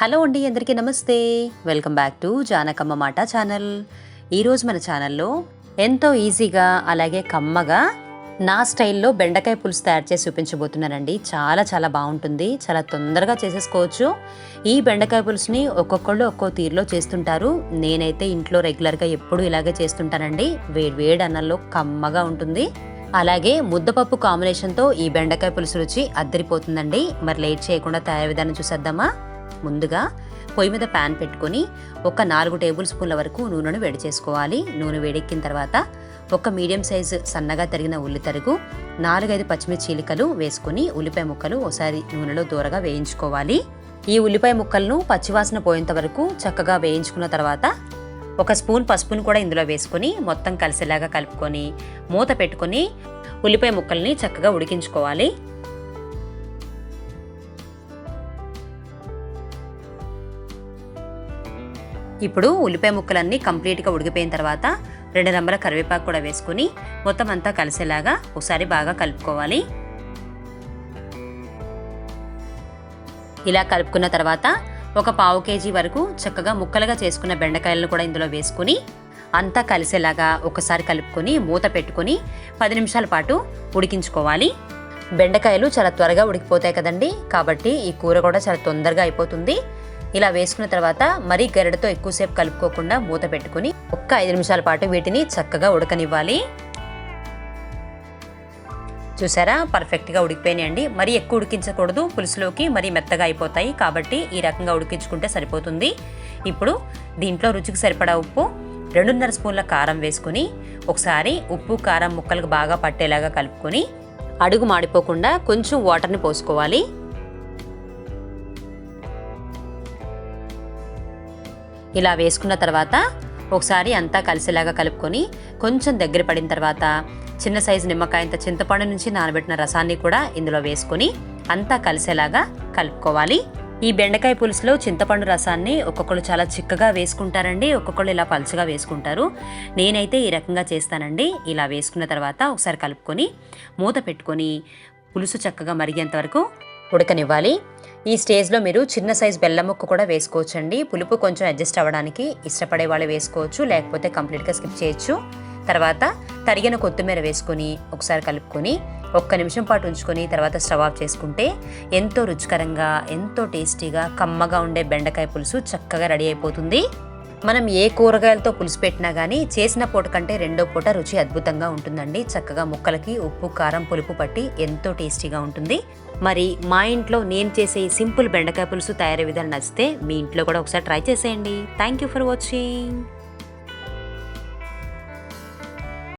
Hello అండి అందరికీ నమస్తే. వెల్కమ్ బ్యాక్ టు జానకమ్మ మాట ఛానల్. ఈరోజు మన ఛానల్లో ఎంతో ఈజీగా అలాగే కమ్మగా నా స్టైల్లో బెండకాయ పులుసు తయారు చేసి చూపించబోతున్నానండి. చాలా చాలా బాగుంటుంది. చాలా తొందరగా చేసేసుకోవచ్చు. ఈ బెండకాయ పులుసుని ఒక్కొక్కళ్ళు ఒక్కో తీరులో చేస్తుంటారు. నేనైతే ఇంట్లో రెగ్యులర్గా ఎప్పుడూ ఇలాగే చేస్తుంటానండి. వేడి వేడి అన్నంలో కమ్మగా ఉంటుంది. అలాగే ముద్దపప్పు కాంబినేషన్తో ఈ బెండకాయ పులుసు రుచి అద్దరిపోతుందండి. మరి లేట్ చేయకుండా తయారు విధానం చూసేద్దామా? ముందుగా పొయ్యి మీద ప్యాన్ పెట్టుకొని ఒక నాలుగు టేబుల్ స్పూన్ల వరకు నూనెను వేడి చేసుకోవాలి. నూనె వేడెక్కిన తర్వాత ఒక మీడియం సైజు సన్నగా తరిగిన ఉల్లి తరుగు నాలుగైదు పచ్చిమిర్చి చీలికలు వేసుకొని ఉల్లిపాయ ముక్కలు ఒకసారి నూనెలో దూరగా వేయించుకోవాలి. ఈ ఉల్లిపాయ ముక్కలను పచ్చివాసన పోయేంత వరకు చక్కగా వేయించుకున్న తర్వాత ఒక స్పూన్ పసుపును కూడా ఇందులో వేసుకొని మొత్తం కలిసేలాగా కలుపుకొని మూత పెట్టుకొని ఉల్లిపాయ ముక్కల్ని చక్కగా ఉడికించుకోవాలి. ఇప్పుడు ఉల్లిపాయ ముక్కలన్నీ కంప్లీట్గా ఉడికిపోయిన తర్వాత రెండు రంబల కరివేపాకు కూడా వేసుకుని మొత్తం అంతా కలిసేలాగా ఒకసారి బాగా కలుపుకోవాలి. ఇలా కలుపుకున్న తర్వాత ఒక పావు కేజీ వరకు చక్కగా ముక్కలుగా చేసుకున్న బెండకాయలను కూడా ఇందులో వేసుకుని అంతా కలిసేలాగా ఒకసారి కలుపుకొని మూత పెట్టుకొని పది నిమిషాల పాటు ఉడికించుకోవాలి. బెండకాయలు చాలా త్వరగా ఉడికిపోతాయి కదండి కాబట్టి ఈ కూర కూడా చాలా తొందరగా అయిపోతుంది. ఇలా వేసుకున్న తర్వాత మరీ గరిడతో ఎక్కువసేపు కలుపుకోకుండా మూత పెట్టుకుని ఒక్క ఐదు నిమిషాల పాటు వీటిని చక్కగా ఉడకనివ్వాలి. చూసారా? పర్ఫెక్ట్గా ఉడికిపోయినాయండి. మరీ ఎక్కువ ఉడికించకూడదు. పులుసులోకి మరీ మెత్తగా అయిపోతాయి. కాబట్టి ఈ రకంగా ఉడికించుకుంటే సరిపోతుంది. ఇప్పుడు దీంట్లో రుచికి సరిపడా ఉప్పు రెండున్నర స్పూన్ల కారం వేసుకొని ఒకసారి ఉప్పు కారం ముక్కలకు బాగా పట్టేలాగా కలుపుకొని అడుగు మాడిపోకుండా కొంచెం వాటర్ని పోసుకోవాలి. ఇలా వేసుకున్న తర్వాత ఒకసారి అంతా కలిసేలాగా కలుపుకొని కొంచెం దగ్గర పడిన తర్వాత చిన్న సైజు నిమ్మకాయంత చింతపండు నుంచి నానబెట్టిన రసాన్ని కూడా ఇందులో వేసుకొని అంతా కలిసేలాగా కలుపుకోవాలి. ఈ బెండకాయ పులుసులో చింతపండు రసాన్ని ఒక్కొక్కరు చాలా చిక్కగా వేసుకుంటారండి. ఒక్కొక్కరు ఇలా పలుచగా వేసుకుంటారు. నేనైతే ఈ రకంగా చేస్తానండి. ఇలా వేసుకున్న తర్వాత ఒకసారి కలుపుకొని మూత పెట్టుకొని పులుసు చక్కగా మరిగేంత వరకు ఉడకనివ్వాలి. ఈ స్టేజ్లో మీరు చిన్న సైజ్ బెల్లం ముక్క కూడా వేసుకోవచ్చండి. పులుపు కొంచెం అడ్జస్ట్ అవ్వడానికి ఇష్టపడే వాళ్ళు వేసుకోవచ్చు లేకపోతే కంప్లీట్గా స్కిప్ చేయొచ్చు. తర్వాత తరిగిన కొత్తిమీర వేసుకొని ఒకసారి కలుపుకొని ఒక్క నిమిషం పాటు ఉంచుకొని తర్వాత స్టవ్ ఆఫ్ చేసుకుంటే ఎంతో రుచికరంగా ఎంతో టేస్టీగా కమ్మగా ఉండే బెండకాయ పులుసు చక్కగా రెడీ అయిపోతుంది. మనం ఏ కూరగాయలతో పులుసు పెట్టినా కానీ చేసిన పూట కంటే రెండో పూట రుచి అద్భుతంగా ఉంటుందండి. చక్కగా ముక్కలకి ఉప్పు కారం పులుపు పట్టి ఎంతో టేస్టీగా ఉంటుంది. మరి మా ఇంట్లో నేను చేసే ఈ సింపుల్ బెండకాయ పులుసు తయారీ విధానం నచ్చితే మీ ఇంట్లో కూడా ఒకసారి ట్రై చేసేయండి. Thank you for watching.